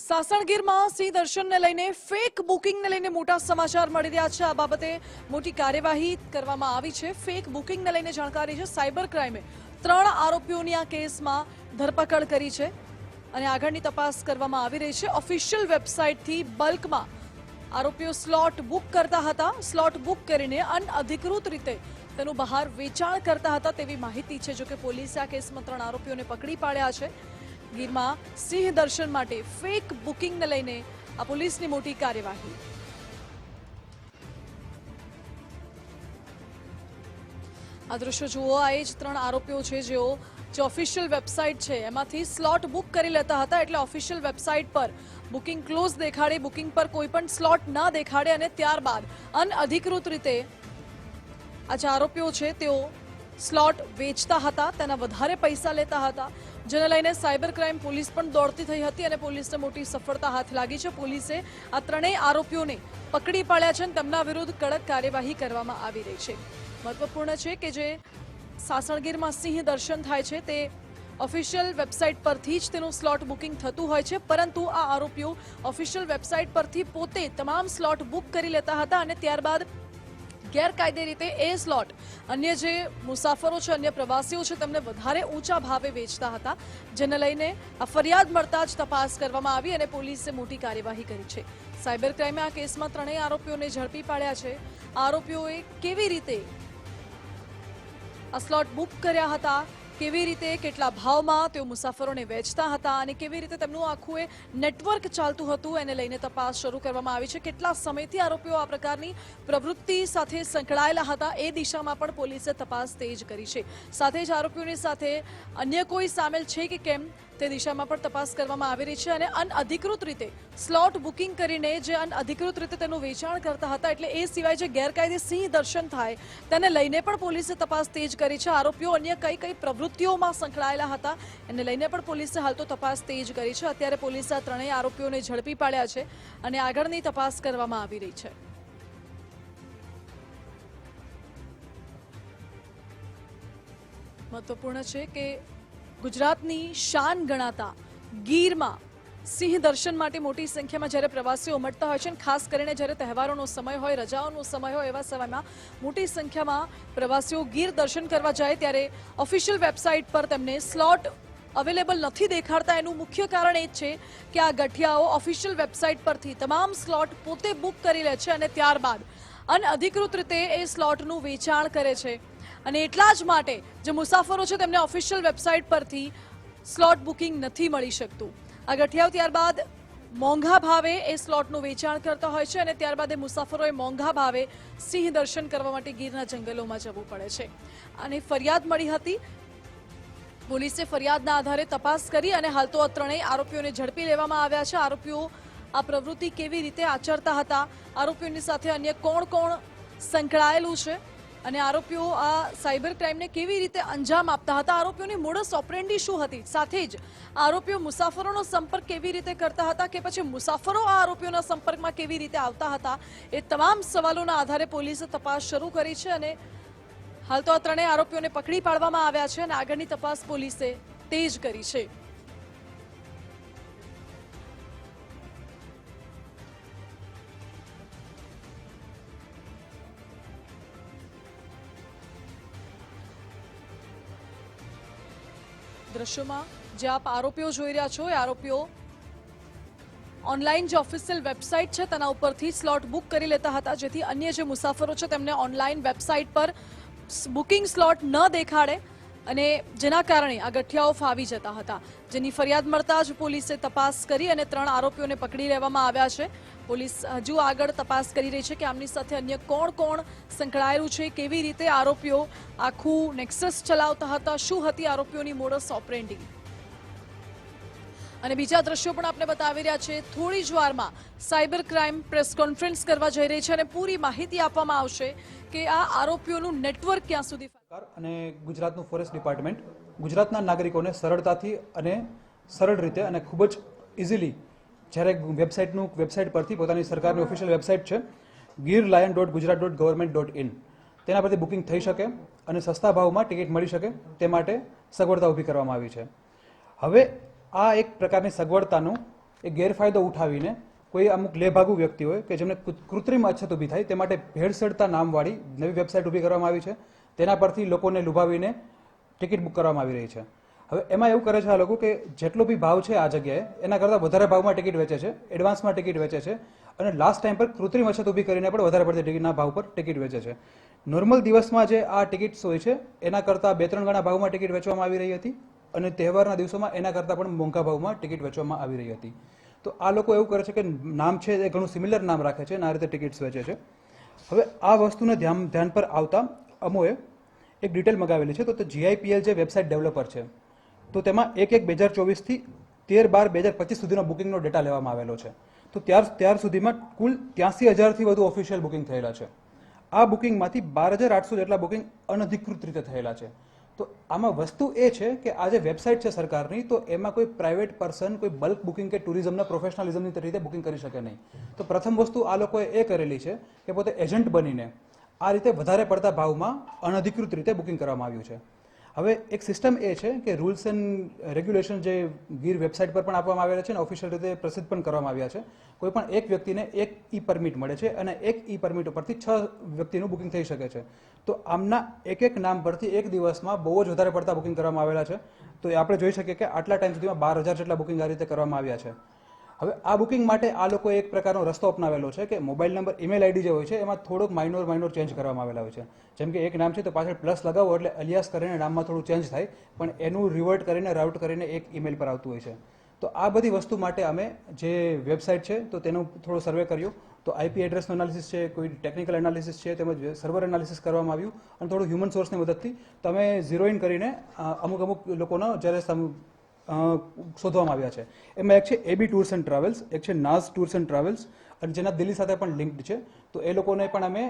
સાસણગીરમાં સિંહ દર્શનને લઈને ફેક બુકિંગને લઈને મોટા સમાચાર મળી રહ્યા છે. આ બાબતે મોટી કાર્યવાહી કરવામાં આવી છે. ફેક બુકિંગને લઈને જાણકારી છે. સાયબર ક્રાઇમે ત્રણ આરોપીઓની આ કેસમાં ધરપકડ કરી છે અને આગળની તપાસ કરવામાં આવી રહી છે. ઓફિશિયલ વેબસાઇટથી બલ્કમાં આરોપીઓ સ્લોટ બુક કરતા હતા. સ્લોટ બુક કરીને અનઅધિકૃત રીતે તેનું બહાર વેચાણ કરતા હતા તેવી માહિતી છે, જોકે પોલીસે આ કેસમાં ત્રણ આરોપીઓને પકડી પાડ્યા છે. ગીરમાં સિંહ દર્શન માટે ફેક બુકિંગને લઈને આ પોલીસની મોટી કાર્યવાહી. આ દ્રશ્યો જુઓ, આ એ જ ત્રણ આરોપીઓ છે જેઓ જે ઓફિશિયલ વેબસાઇટ છે. એમાંથી સ્લોટ બુક કરી લેતા હતા એટલે ઓફિશિયલ વેબસાઇટ પર બુકિંગ ક્લોઝ દેખાડે બુકિંગ પર કોઈ પણ સ્લોટ ના દેખાડે અને ત્યારબાદ અનઅધિકૃત રીતે આ જે આરોપીઓ છે તેઓ સ્લોટ વેચતા હતા, તેના વધારે પૈસા લેતા હતા. જેને લઈને સાયબર ક્રાઇમ પોલીસ પણ દોડતી થઈ હતી અને પોલીસને મોટી સફળતા હાથ લાગી છે. પોલીસે આ ત્રણેય આરોપીઓને પકડી પાડ્યા છે અને તેમના વિરુદ્ધ કડક કાર્યવાહી કરવામાં આવી રહી છે. મહત્વપૂર્ણ છે કે જે સાસણગીરમાં સિંહ દર્શન થાય છે, તે ઓફિશિયલ વેબસાઇટ પરથી જ તેનું સ્લોટ બુકિંગ થતું હોય છે. પરંતુ આ આરોપીઓ ઓફિશિયલ વેબસાઇટ પરથી પોતે તમામ સ્લોટ બુક કરી લેતા હતા અને ત્યારબાદ ગેરકાયદે રીતે એ સ્લોટ અન્ય જે મુસાફરો છે, અન્ય પ્રવાસીઓ છે, તેમને વધારે ઊંચા ભાવે વેચતા હતા, જેને લઈને આ ફરિયાદ મળતા જ તપાસ કરવામાં આવી અને પોલીસે મોટી કાર્યવાહી કરી છે. સાયબર ક્રાઇમે આ કેસમાં ત્રણેય આરોપીઓને ઝડપી પાડ્યા છે. આરોપીઓએ કેવી રીતે આ સ્લોટ બુક કર્યા હતા? કેવી રીતે, કેટલા ભાવમાં તેઓ મુસાફરોને વેચતા હતા અને કેવી રીતે તેમનું આખું એ નેટવર્ક ચાલતું હતું, એને લઈને તપાસ શરૂ કરવામાં આવી છે. કેટલા સમયથી આરોપીઓ આ પ્રકારની પ્રવૃત્તિ સાથે સંકળાયેલા હતા, એ દિશામાં પણ પોલીસે તપાસ તેજ કરી છે. સાથે જ આરોપીઓની સાથે અન્ય કોઈ સામેલ છે કે કેમ, તે દિશામાં પણ તપાસ કરવામાં આવી રહી છે અને અનઅધિકૃત રીતે સ્લોટ બુકિંગ કરીને જે અનઅધિકૃત રીતે તેનું વેચાણ કરતા હતા, એટલે એ સિવાય જે ગેરકાયદે સિંહ દર્શન થાય, તેને લઈને પણ પોલીસે તપાસ તેજ કરી છે. આરોપીઓ અન્ય કઈ કઈ પ્રવૃત્તિઓમાં સંકળાયેલા હતા. એને લઈને પણ પોલીસે હાલ તો તપાસ તેજ કરી છે. અત્યારે પોલીસે આ ત્રણેય આરોપીઓને ઝડપી પાડ્યા છે અને આગળની તપાસ કરવામાં આવી રહી છે. મહત્વપૂર્ણ છે કે ગુજરાતની શાન ગણાતા ગીરમાં સિંહ દર્શન માટે મોટી સંખ્યામાં જ્યારે પ્રવાસીઓ ઉમટતા હોય છે અને ખાસ કરીને જ્યારે તહેવારોનો સમય હોય, રજાઓનો સમય હોય એવા સમયમાં મોટી સંખ્યામાં પ્રવાસીઓ ગીર દર્શન કરવા જાય ત્યારે ઓફિશિયલ વેબસાઇટ પર તેમને સ્લોટ અવેલેબલ નથી દેખાડતા. એનું મુખ્ય કારણ એ જ છે કે આ ગઠિયાઓ ઓફિશિયલ વેબસાઇટ પરથી તમામ સ્લોટ પોતે બુક કરી લે છે અને ત્યારબાદ અનઅધિકૃત રીતે એ સ્લોટનું વેચાણ કરે છે. અને એટલા જ માટે જે મુસાફરો છે તેમને ઓફિશિયલ વેબસાઇટ પરથી સ્લોટ બુકિંગ નથી મળી શકતું. આ ગઠિયાઓ ત્યારબાદ મોંઘા ભાવે એ સ્લોટનું વેચાણ કરતા હોય છે અને ત્યારબાદ એ મુસાફરોએ મોંઘા ભાવે સિંહ દર્શન કરવા માટે ગીરના જંગલોમાં જવું પડે છે. અને ફરિયાદ મળી હતી. પોલીસે ફરિયાદના આધારે તપાસ કરી અને હાલ તો ત્રણેય આરોપીઓને ઝડપી લેવામાં આવ્યા છે. આરોપીઓ આ પ્રવૃત્તિ કેવી રીતે આચરતા હતા? આરોપીઓની સાથે અન્ય કોણ કોણ સંકળાયેલું છે? અને આરોપીઓ આ સાયબર ક્રાઇમને કેવી રીતે અંજામ આપતા હતા? આરોપીઓની મોડસ ઓપરેન્ડી શું હતી? સાથે જ આરોપીઓ મુસાફરોનો સંપર્ક કેવી રીતે કરતા હતા કે પછી મુસાફરો આ આરોપીઓના સંપર્કમાં કેવી રીતે આવતા હતા એ તમામ સવાલોના આધારે પોલીસે તપાસ શરૂ કરી છે અને હાલ તો આ ત્રણેય આરોપીઓને પકડી પાડવામાં આવ્યા છે અને આગળની તપાસ પોલીસે તેજ કરી છે. દ્રશ્યોમાં જે આપ આરોપીઓ જોઈ રહ્યા છો, એ આરોપીઓ ઓનલાઈન જે ઓફિશિયલ વેબસાઇટ છે, તેના ઉપરથી સ્લોટ બુક કરી લેતા હતા, જેથી અન્ય જે મુસાફરો છે, તેમને ઓનલાઈન વેબસાઇટ પર બુકિંગ સ્લોટ ન દેખાડે. અને જેના કારણે આ ગઠિયાઓ ફાવી જતા હતા. જેની ફરિયાદ મળતા જ પોલીસે તપાસ કરી અને ત્રણ આરોપીઓને પકડી લેવામાં આવ્યા છે. પોલીસ હજુ આગળ તપાસ કરી રહી છે કે આમની સાથે અન્ય કોણ કોણ સંકળાયેલું છે, કેવી રીતે આરોપીઓ આખું નેક્સસ ચલાવતા હતા, શું હતી આરોપીઓની મોડસ ઓપરેન્ડિંગ અને બીજા દ્રશ્યો પણ આપણે બતાવી રહ્યા છે. થોડી જ વારમાં સાયબર ક્રાઇમ પ્રેસ કોન્ફરન્સ કરવા જઈ રહી છે અને પૂરી માહિતી આપવામાં આવશે કે આ આરોપીઓનું નેટવર્ક ક્યાં સુધી અને ગુજરાતનું ફોરેસ્ટ ડિપાર્ટમેન્ટ ગુજરાતના નાગરિકોને સરળતાથી અને સરળ રીતે અને ખૂબ જ ઇઝીલી જ્યારે વેબસાઇટનું વેબસાઇટ પરથી પોતાની સરકારની ઓફિશિયલ વેબસાઇટ છે Gir lion dot Gujarat dot government dot in તેના પરથી બુકિંગ થઈ શકે અને સસ્તા ભાવમાં ટિકિટ મળી શકે તે માટે સગવડતા ઊભી કરવામાં આવી છે. હવે આ એક પ્રકારની સગવડતાનું એ ગેરફાયદો ઉઠાવીને કોઈ અમુક લેભાગુ વ્યક્તિ હોય કે જેમને કૃત્રિમ અછત ઊભી થાય તે માટે ભેળસેળતા નામવાળી નવી વેબસાઇટ ઊભી કરવામાં આવી છે. તેના પરથી લોકોને લુભાવીને ટિકિટ બુક કરવામાં આવી રહી છે. હવે એમાં એવું કરે છે આ લોકો કે જેટલો બી ભાવ છે આ જગ્યાએ, એના કરતાં વધારે ભાવમાં ટિકિટ વેચે છે, એડવાન્સમાં ટિકિટ વેચે છે અને લાસ્ટ ટાઈમ પર કૃત્રિમ અછત ઊભી કરીને પણ વધારે પડતી ટિકિટના ભાવ પર ટિકિટ વેચે છે. નોર્મલ દિવસમાં જે આ ટિકિટ્સ હોય છે, એના કરતાં બે ત્રણ ગણા ભાવમાં ટિકિટ વેચવામાં આવી રહી હતી અને તહેવારના દિવસોમાં એના કરતાં પણ મોંઘા ભાવમાં ટિકિટ વેચવામાં આવી રહી હતી. તો આ લોકો એવું કરે છે કે નામ છે એ ઘણું સિમિલર નામ રાખે છે અને આ રીતે ટિકિટ્સ વેચે છે. હવે આ વસ્તુને ધ્યાન ધ્યાન પર આવતા અમોએ એક ડિટેલ મગાવેલી છે. તો તે જીઆઈપીએલ જે વેબસાઇટ ડેવલપર છે, તો તેમાં એક એક બે હજાર ચોવીસથી તેર બાર બે હજાર પચીસ સુધીનો બુકિંગનો ડેટા લેવામાં આવેલો છે. તો ત્યાર ત્યાર સુધીમાં કુલ ત્યાંસી હજારથી વધુ ઓફિશિયલ બુકિંગ થયેલા છે. આ બુકિંગમાંથી બાર હજાર આઠસો જેટલા બુકિંગ અનધિકૃત રીતે થયેલા છે. તો આમાં વસ્તુ એ છે કે આ જે વેબસાઇટ છે સરકારની, તો એમાં કોઈ પ્રાઇવેટ પર્સન કોઈ બલ્ક બુકિંગ કે ટુરિઝમના પ્રોફેશનલિઝમની રીતે બુકિંગ કરી શકે નહીં. તો પ્રથમ વસ્તુ આ લોકોએ એ કરેલી છે કે પોતે એજન્ટ બનીને આ રીતે વધારે પડતા ભાવમાં અનધિકૃત રીતે બુકિંગ કરવામાં આવ્યું છે. હવે એક સિસ્ટમ એ છે કે રૂલ્સ એન્ડ રેગ્યુલેશન જે ગીર વેબસાઇટ પર પણ આપવામાં આવેલા છે અને ઓફિશિયલ રીતે પ્રસિદ્ધ પણ કરવામાં આવ્યા છે. કોઈ પણ એક વ્યક્તિને એક ઈ પરમિટ મળે છે અને એક ઈ પરમિટ ઉપરથી છ વ્યક્તિનું બુકિંગ થઈ શકે છે. તો આમના એક એક નામ પરથી એક દિવસમાં બહુ જ વધારે પડતા બુકિંગ કરવામાં આવેલા છે. તો આપણે જોઈ શકીએ કે આટલા ટાઈમ સુધીમાં બાર હજાર જેટલા બુકિંગ આ રીતે કરવામાં આવ્યા છે. હવે આ બુકિંગ માટે આ લોકોએ એક પ્રકારનો રસ્તો અપનાવેલો છે કે મોબાઈલ નંબર, ઈમેલ આઈડી જે હોય છે, એમાં થોડોક માઇનોર માઇનોર ચેન્જ કરવામાં આવેલા હોય છે. જેમ કે એક નામ છે તો પાછળ પ્લસ લગાવો એટલે અલિયાસ કરીને નામમાં થોડું ચેન્જ થાય, પણ એનું રિવર્ટ કરીને રાઉટ કરીને એક ઈમેલ પર આવતું હોય છે. તો આ બધી વસ્તુ માટે અમે જે વેબસાઇટ છે તો તેનું થોડો સર્વે કર્યો. તો આઈપી એડ્રેસનું એનાલિસિસ છે, કોઈ ટેકનિકલ એનાલિસિસ છે, તેમજ સર્વર એનાલિસિસ કરવામાં આવ્યું, અને થોડું હ્યુમન સોર્સની મદદથી તમે ઝીરો ઇન કરીને અમુક અમુક લોકોનો જ્યારે શોધવામાં આવ્યા છે. એમાં એક છે એબી ટૂર્સ એન્ડ ટ્રાવેલ્સ એક છે નાઝ ટૂર્સ એન્ડ ટ્રાવેલ્સ અને જેના દિલ્હી સાથે પણ લિંક્ડ છે. તો એ લોકોને પણ અમે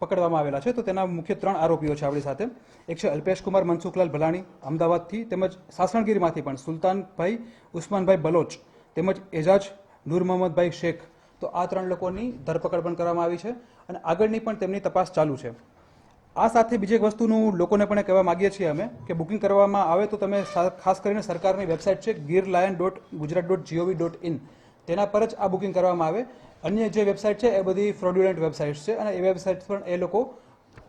પકડવામાં આવેલા છે. તો તેના મુખ્ય ત્રણ આરોપીઓ છે આપણી સાથે. એક છે અલ્પેશ કુમાર, મનસુખલાલ ભલાણી, અમદાવાદથી, તેમજ સાસણગીરીમાંથી પણ સુલતાનભાઈ, ઉસ્માનભાઈ બલોચ, તેમજ એજાજ નૂર મોહમ્મદભાઈ શેખ. તો આ ત્રણ લોકોની ધરપકડ પણ કરવામાં આવી છે અને આગળની પણ તેમની તપાસ ચાલુ છે. આ સાથે બીજી એક વસ્તુનું લોકોને પણ કહેવા માંગીએ છીએ અમે કે બુકિંગ કરવામાં આવે તો તમે ખાસ કરીને સરકારની વેબસાઇટ છે Gir lion dot Gujarat dot G O V dot in. તેના પર જ આ બુકિંગ કરવામાં આવે. અન્ય જે વેબસાઇટ છે એ બધી ફ્રોડ્યુલન્ટ વેબસાઇટ્સ છે અને એ વેબસાઇટ પણ એ લોકો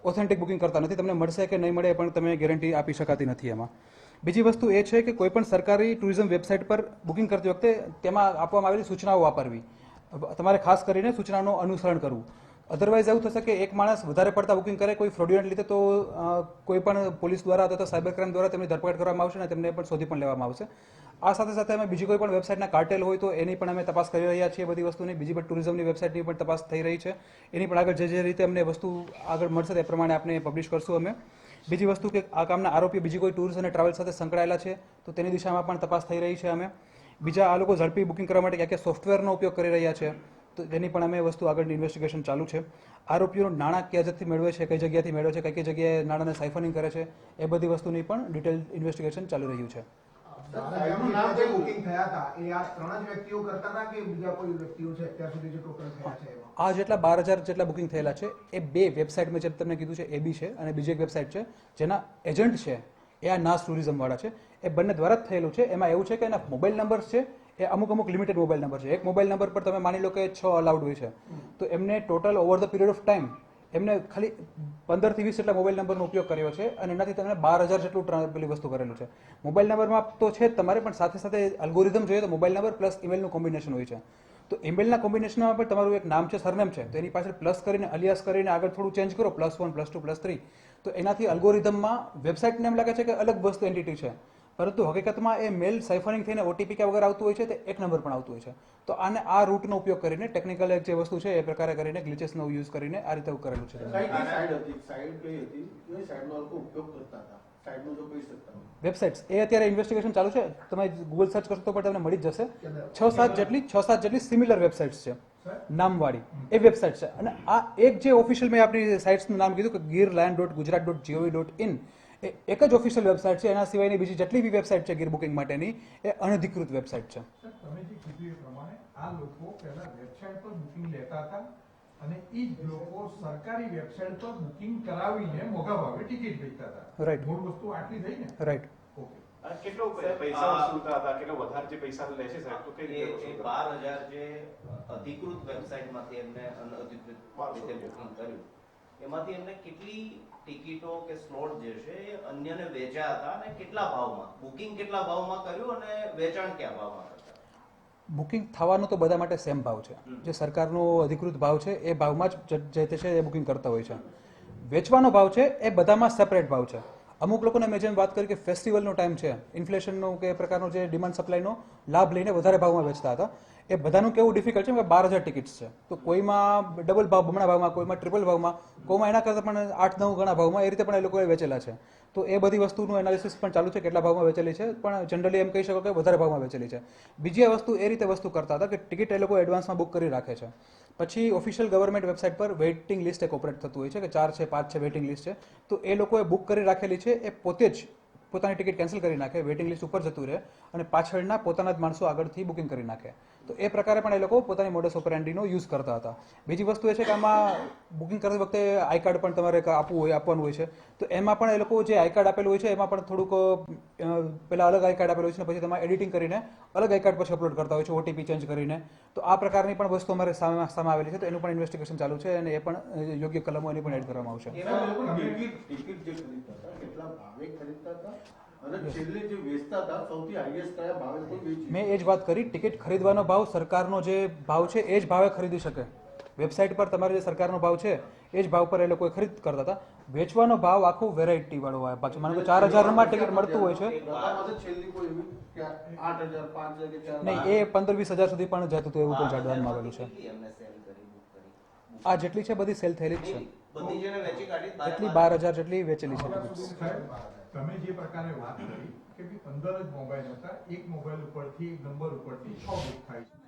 ઓથેન્ટિક બુકિંગ કરતા નથી. તમને મળશે કે નહીં મળે પણ તમે ગેરંટી આપી શકાતી નથી એમાં. બીજી વસ્તુ એ છે કે કોઈપણ સરકારી ટુરિઝમ વેબસાઇટ પર બુકિંગ કરતી વખતે તેમાં આપવામાં આવેલી સૂચનાઓ વાપરવી. તમારે ખાસ કરીને સૂચનાનું અનુસરણ કરવું. અધરવાઇઝ એવું થશે કે એક માણસ વધારે પડતા બુકિંગ કરે, કોઈ ફ્રોડ્યુલન્ટ લીધે તો કોઈ પણ પોલીસ દ્વારા અથવા સાયબર ક્રાઇમ દ્વારા તેમની ધરપકડ કરવામાં આવશે અને તેમને પણ શોધી પણ લેવામાં આવશે. આ સાથે સાથે અમે બીજી કોઈ પણ વેબસાઇટના કાર્ટેલ હોય તો એની પણ અમે તપાસ કરી રહ્યા છીએ બધી વસ્તુની. બીજી પણ ટુરિઝમની વેબસાઇટની પણ તપાસ થઈ રહી છે. એની પણ આગળ જે જે રીતે અમને વસ્તુ આગળ મળશે તે પ્રમાણે આપણે પબ્લિશ કરશું અમે. બીજી વસ્તુ કે આ કામના આરોપી બીજી કોઈ ટૂર્સ અને ટ્રાવેલ સાથે સંકળાયેલા છે, તો તેની દિશામાં પણ તપાસ થઈ રહી છે અમે. બીજા આ લોકો ઝડપી બુકિંગ કરવા માટે ક્યાં ક્યાં સોફ્ટવેરનો ઉપયોગ કરી રહ્યા છે. તો તેની પણ અમે વસ્તુ આગળની ઇન્વેસ્ટિગેશન ચાલુ છે. આરોપીઓનું નાણાં ક્યાં મેળવે છે કઈ જગ્યાથી મેળવે છે કઈ કઈ જગ્યાએ નાણાંને સાયફનિંગ કરે છે એ બધી વસ્તુની પણ ડિટેલ ઇન્વેસ્ટિગેશન ચાલુ રહ્યું છે. આ જેટલા બાર હજાર જેટલા બુકિંગ થયેલા છે એ બે વેબસાઇટ મેં જે તમને કીધું છે એ બી છે અને બીજી એક વેબસાઇટ છે જેના એજન્ટ છે એ આ નાસ ટુરિઝમવાળા છે. એ બંને દ્વારા જ થયેલું છે. એમાં એવું છે કે એના મોબાઈલ નંબર છે એ અમુક અમુક લિમિટેડ મોબાઈલ નંબર છે. એક મોબાઈલ નંબર પર તમે માની લો કે છ અલાઉડ હોય છે. તો એમને total over the period of time એમને ખાલી પંદરથી વીસ જેટલા મોબાઈલ નંબરનો ઉપયોગ કર્યો છે અને એનાથી તમને બાર હજાર જેટલું પેલી વસ્તુ કરેલું છે. મોબાઈલ નંબરમાં તો છે જ તમારે, પણ સાથે સાથે અલ્ગોરિધમ જોઈએ તો મોબાઈલ નંબર પ્લસ ઈમેલનું કોમ્બિનેશન હોય છે. તો ઈમેલના કોમ્બિનેશનમાં પણ તમારું એક નામ છે સરનેમ છે. તો એની પાછળ પ્લસ કરીને અલિયાસ કરીને આગળ થોડું ચેન્જ કરો plus one plus two plus three તો એનાથી અલ્ગોરિધમમાં વેબસાઇટને એમ લાગે છે કે અલગ વસ્તુ એન્ટિટી છે. પરંતુ હકીકતમાં એ મેલ સાયફરિંગ થઈને ઓટીપી કે વગર આવતું હોય છે તે એક નંબર પણ આવતું હોય છે. તો આને આ રૂટનો ઉપયોગ કરીને ટેકનિકલ એક જે વસ્તુ છે એ પ્રકારે કરીને ગ્લિચેસનો યુઝ કરીને આ રીતે કરેલું છે. વેબસાઇટ્સ એ અત્યારે ઇન્વેસ્ટિગેશન ચાલુ છે? તમે ગૂગલ સર્ચ કરશો તો પણ તમને મળી જ જશે. છ સાત જેટલી છ સાત જેટલી સિમિલર વેબસાઇટ્સ છે નામવાળી. એ વેબસાઇટ છે. અને આ એક જે ઓફિશિયલ મેં આપણી સાઇટ્સનું નામ કીધું કે Gir lion dot Gujarat dot G O V dot in એક જ ઓફિશિયલ વેબસાઇટ છે એના સિવાયની બીજી જેટલી બી વેબસાઇટ છે ગીર બુકિંગ માટેની એ અનધિકૃત વેબસાઇટ છે. તમે જે કીધું એ પ્રમાણે આ લોકો પહેલા વેબસાઇટ પર બુકિંગ લેતા હતા અને એ જ લોકો સરકારી વેબસાઇટ પર બુકિંગ કરાવીને મોંઘા ભાવે ટિકિટ વેચતા હતા. રાઈટ મૂળ વસ્તુ આટલી થઈ ને? રાઈટ ઓકે આ કેટલો પૈસા વસૂલતા હતા? કેટલો વધારે જે પૈસા લે છે સાહેબ? તો કઈ રીતે હજાર જે અધિકૃત વેબસાઇટમાંથી એમને અનધિકૃત રીતે બુકિંગ કર્યું. એમાંથી એમને કેટલી ટિકિટો કે સ્લોટ જે છે એ અન્યને વેચ્યા હતા અને કેટલા ભાવમાં? બુકિંગ કેટલા ભાવમાં કર્યું અને વેચાણ કયા ભાવમાં બુકિંગ થવાનો તો બધા માટે સેમ ભાવ છે. જે સરકારનો અધિકૃત ભાવ છે એ ભાવમાં જ જે તે છે એ બુકિંગ કરતા હોય છે. વેચવાનો ભાવ છે એ બધામાં સેપરેટ ભાવ છે. અમુક લોકોને મેં જેમ વાત કરી કે ફેસ્ટિવલનો ટાઈમ છે ઇન્ફ્લેશનનો કે પ્રકારનો જે ડિમાન્ડ સપ્લાયનો લાભ લઈને વધારે ભાવમાં વેચતા હતા. એ બધાનું કેવું ડિફિકલ્ટ છે? કે બાર હજાર ટિકિટ્સ છે. તો કોઈમાં ડબલ ભાવ, બમણા ભાવમાં, કોઈમાં ટ્રિપલ ભાવમાં, કોઈમાં એના કરતાં પણ આઠ, નવ ગણા ભાવમાં એ રીતે પણ એ લોકોએ વેચેલા છે. તો એ બધી વસ્તુનું એનાલિસિસ પણ ચાલુ છે, કેટલા ભાવમાં વેચેલી છે. પણ જનરલી એમ કહી શકો કે વધારે ભાવમાં વેચેલી છે. બીજી વસ્તુ એ રીતે વસ્તુ કરતા હતા કે ટિકિટ એ લોકો એડવાન્સમાં બુક કરી રાખે છે. પછી ઓફિશિયલ ગવર્મેન્ટ વેબસાઇટ પર વેઇટિંગ લિસ્ટ એક ઓપરેટ થતું હોય છે, કે ચાર છે, પાંચ છે વેઇટિંગ લિસ્ટ છે. તો એ લોકોએ બુક કરી રાખેલી છે, એ પોતે જ પોતાની ટિકિટ કેન્સલ કરી નાખે વેઇટિંગ લિસ્ટ ઉપર જતું રહે અને પાછળના પોતાના જ માણસો આગળથી બુકિંગ કરી નાખે. તો એ પ્રકારે પણ એ લોકો પોતાની મોડસ ઓપરેન્ડીનો યુઝ કરતા હતા. બીજી વસ્તુ એ છે કે આમાં બુકિંગ કરતી વખતે આઈ કાર્ડ પણ તમારે આપવું હોય, આપવાનું હોય છે. તો એમાં પણ એ લોકો જે આઈ કાર્ડ આપેલું હોય છે, એમાં પણ થોડુંક પહેલાં અલગ આઈ કાર્ડ આપેલું હોય છે પછી તેમાં એડિટિંગ કરીને અલગ આઈ કાર્ડ પછી અપલોડ કરતા હોય છે ઓટીપી ચેન્જ કરીને. તો આ પ્રકારની પણ વસ્તુ અમારે સામે સામે આવેલી છે, તો એનું પણ ઇન્વેસ્ટિગેશન ચાલુ છે અને એ પણ યોગ્ય કલમો એની પણ એડ કરવામાં આવશે. મેં એ જ વાત કરી ટિકિટ ખરીદવાનો ભાવ સરકારનો જે ભાવ છે એ જ ભાવે ખરીદી શકે. વેબસાઇટ પર તમારે જે સરકારનો ભાવ છે એ જ ભાવ પર એ લોકો ખરીદ કરતા હતા. વેચવાનો ભાવ આખું વેરાયટી વાળો હોય. પાછું માનો કે ચાર હજારમાં ટિકિટ મળતું હોય છે. નહીં એ પંદર વીસ હજાર સુધી પણ જતું હતું એવું પણ જાણવામાં આવેલું છે? આ જેટલી છે બધી સેલ થયેલી જ છે. જેટલી બાર હજાર. જેટલી વેચેલી છે. તમે જે પ્રકારે વાત કરી, કે અંદર જ મોબાઈલ હતા, એક મોબાઈલ ઉપરથી એક નંબર ઉપરથી છ બુકિંગ